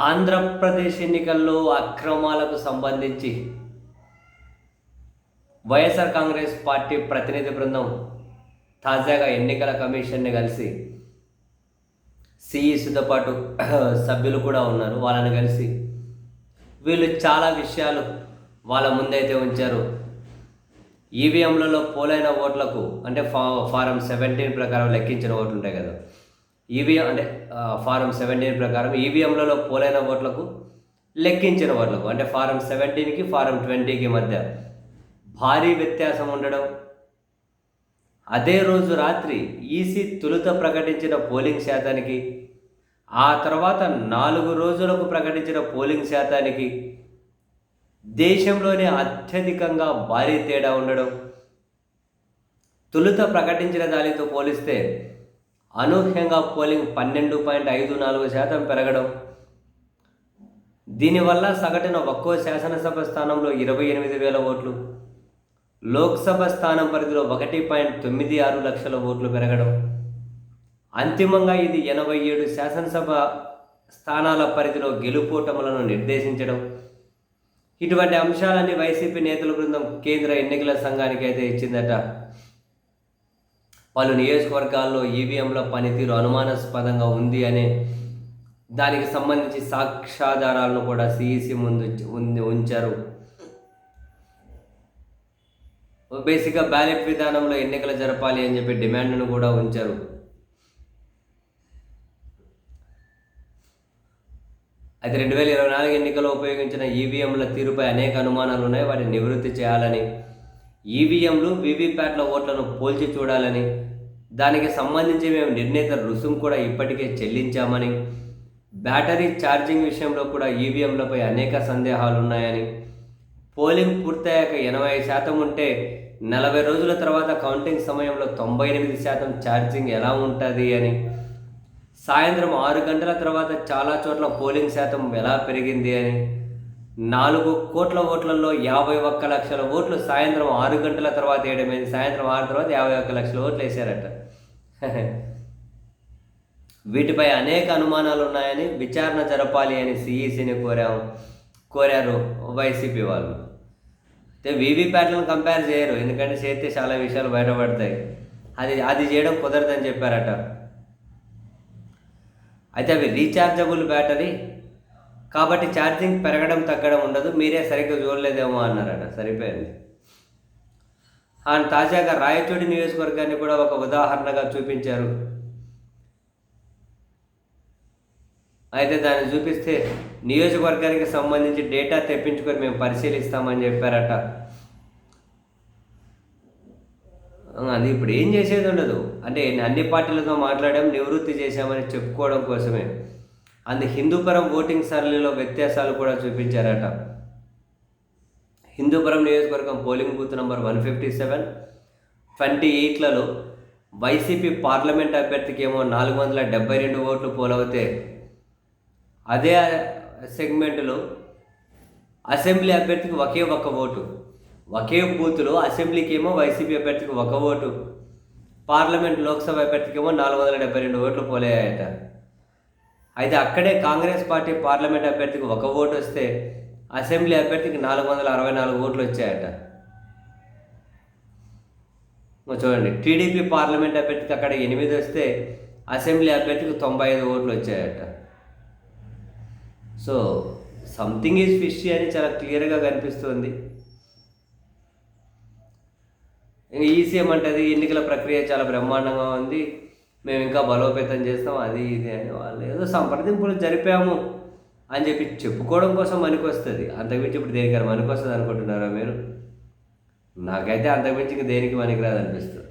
ఆంధ్రప్రదేశ్ ఎన్నికల్లో అక్రమాలకు సంబంధించి వైఎస్ఆర్ కాంగ్రెస్ పార్టీ ప్రతినిధి బృందం తాజాగా ఎన్నికల కమిషన్ని కలిసి సిఈసితో పాటు సభ్యులు కూడా ఉన్నారు. వాళ్ళని కలిసి వీళ్ళు చాలా విషయాలు వాళ్ళ ముందైతే ఉంచారు. ఈవీఎంలలో పోలైన ఓట్లకు అంటే ఫా ఫారం సెవెంటీన్ ప్రకారం లెక్కించిన ఓట్లు ఉంటాయి కదా. ఈవీఎం అంటే ఫారం సెవెంటీన్ ప్రకారం ఈవీఎంలలో పోలైన ఓట్లకు లెక్కించిన ఓట్లకు అంటే ఫారం సెవెంటీన్కి ఫారం ట్వంటీకి మధ్య భారీ వ్యత్యాసం ఉండడం. అదే రోజు రాత్రి ఈసీ తొలుత ప్రకటించిన పోలింగ్ శాతానికి ఆ తర్వాత నాలుగు రోజులకు ప్రకటించిన పోలింగ్ శాతానికి దేశంలోనే అత్యధికంగా భారీ తేడా ఉండడం. తొలుత ప్రకటించిన దానితో పోలిస్తే అనూహ్యంగా పోలింగ్ పన్నెండు పాయింట్ ఐదు నాలుగు శాతం పెరగడం. దీనివల్ల సగటున ఒక్కో శాసనసభ స్థానంలో ఇరవై ఎనిమిది వేల ఓట్లు లోక్సభ స్థానం పరిధిలో ఒకటి పాయింట్ తొమ్మిది ఆరు లక్షల ఓట్లు పెరగడం. అంతిమంగా ఇది ఎనభై ఏడు శాసనసభ స్థానాల పరిధిలో గెలుపోటములను నిర్దేశించడం. ఇటువంటి అంశాలన్నీ వైసీపీ నేతల బృందం కేంద్ర ఎన్నికల సంఘానికి అయితే ఇచ్చిందట. పలు నియోజకవర్గాల్లో ఈవీఎంల పనితీరు అనుమానాస్పదంగా ఉంది అనే దానికి సంబంధించి సాక్ష్యాధారాలను కూడా సిఈసి ముందు ఉంది ఉంచారు. బేసిక్గా బ్యాలెట్ విధానంలో ఎన్నికలు జరపాలి అని చెప్పి డిమాండ్ను కూడా ఉంచారు. అయితే రెండు వేల ఇరవై నాలుగు ఎన్నికల్లో ఉపయోగించిన ఈవీఎంల తీరుపై అనేక అనుమానాలు ఉన్నాయి వాటిని నివృత్తి చేయాలని ఈవీఎంలు వీవీప్యాట్ల ఓట్లను పోల్చి చూడాలని దానికి సంబంధించి మేము నిర్ణీత రుసుము కూడా ఇప్పటికే చెల్లించామని బ్యాటరీ ఛార్జింగ్ విషయంలో కూడా ఈవీఎంలపై అనేక సందేహాలు ఉన్నాయని పోలింగ్ పూర్తయ్యాక ఎనభై శాతం ఉంటే నలభై రోజుల తర్వాత కౌంటింగ్ సమయంలో తొంభై ఎనిమిది శాతం ఛార్జింగ్ ఎలా ఉంటుంది అని సాయంత్రం ఆరు గంటల తర్వాత చాలా చోట్ల పోలింగ్ శాతం ఎలా పెరిగింది అని నాలుగు కోట్ల ఓట్లలో యాభై ఒక్క లక్షల ఓట్లు సాయంత్రం ఆరు గంటల తర్వాత వేయడమైంది. సాయంత్రం ఆరు తర్వాత యాభై ఒక్క లక్షల ఓట్లు వేశారట. వీటిపై అనేక అనుమానాలు ఉన్నాయని విచారణ జరపాలి అని సిఈసిని కోరాము కోరారు వైసీపీ వాళ్ళు. అయితే వీవీప్యాట్లను కంపేర్ చేయరు ఎందుకంటే చేస్తే చాలా విషయాలు బయటపడతాయి. అది అది చేయడం కుదరదని చెప్పారట. అయితే అవి రీఛార్జబుల్ బ్యాటరీ కాబట్టి ఛార్జింగ్ పెరగడం తగ్గడం ఉండదు. మీరే సరిగ్గా చూడలేదేమో అన్నారట. సరిపోయింది. ఆయన తాజాగా రాయచోటి నియోజకవర్గాన్ని కూడా ఒక ఉదాహరణగా చూపించారు. అయితే దాన్ని చూపిస్తే నియోజకవర్గానికి సంబంధించి డేటా తెప్పించుకొని మేము పరిశీలిస్తామని చెప్పారట. అది ఇప్పుడు ఏం చేసేది ఉండదు. అంటే అన్ని పార్టీలతో మాట్లాడాం నివృత్తి చేశామని చెప్పుకోవడం కోసమే. అండ్ హిందూపురం ఓటింగ్ సరళిలో వ్యత్యాసాలు కూడా చూపించారట. హిందూపురం నియోజకవర్గం polling booth number one fifty seven. Twenty ఎయిట్లలో YCP parliament అభ్యర్థికి ఏమో నాలుగు వందల డెబ్బై రెండు ఓట్లు పోలవుతే అదే సెగ్మెంట్లో అసెంబ్లీ అభ్యర్థికి ఒకే ఒక్క ఓటు. ఒకే బూత్లో అసెంబ్లీకి ఏమో వైసీపీ అభ్యర్థికి ఒక ఓటు. పార్లమెంట్ లోక్సభ అభ్యర్థికి ఏమో నాలుగు వందల డెబ్బై రెండు ఓట్లు పోలయ్యాయట. అయితే అక్కడే కాంగ్రెస్ పార్టీ పార్లమెంట్ అభ్యర్థికి ఒక ఓటు వస్తే అసెంబ్లీ అభ్యర్థికి నాలుగు వందల అరవై నాలుగు ఓట్లు వచ్చాయట. చూడండి టీడీపీ పార్లమెంట్ అభ్యర్థికి అక్కడ ఎనిమిది వస్తే అసెంబ్లీ అభ్యర్థికి తొంభై ఐదు ఓట్లు వచ్చాయట. సో సంథింగ్ ఈజ్ ఫిష్ అని చాలా క్లియర్గా కనిపిస్తుంది. ఈసీఎం అంటది ఎన్నికల ప్రక్రియ చాలా బ్రహ్మాండంగా ఉంది. మేము ఇంకా బలోపేతం చేస్తాం అది ఇది అని వాళ్ళు ఏదో సంప్రదింపులు జరిపాము అని చెప్పి చెప్పుకోవడం కోసం పనికొస్తుంది. అంతకుమించి ఇప్పుడు దేనికైనా పనికొస్తుంది అనుకుంటున్నారా మీరు? నాకైతే అంతకుమించి ఇంక దేనికి పనికిరాదు అనిపిస్తుంది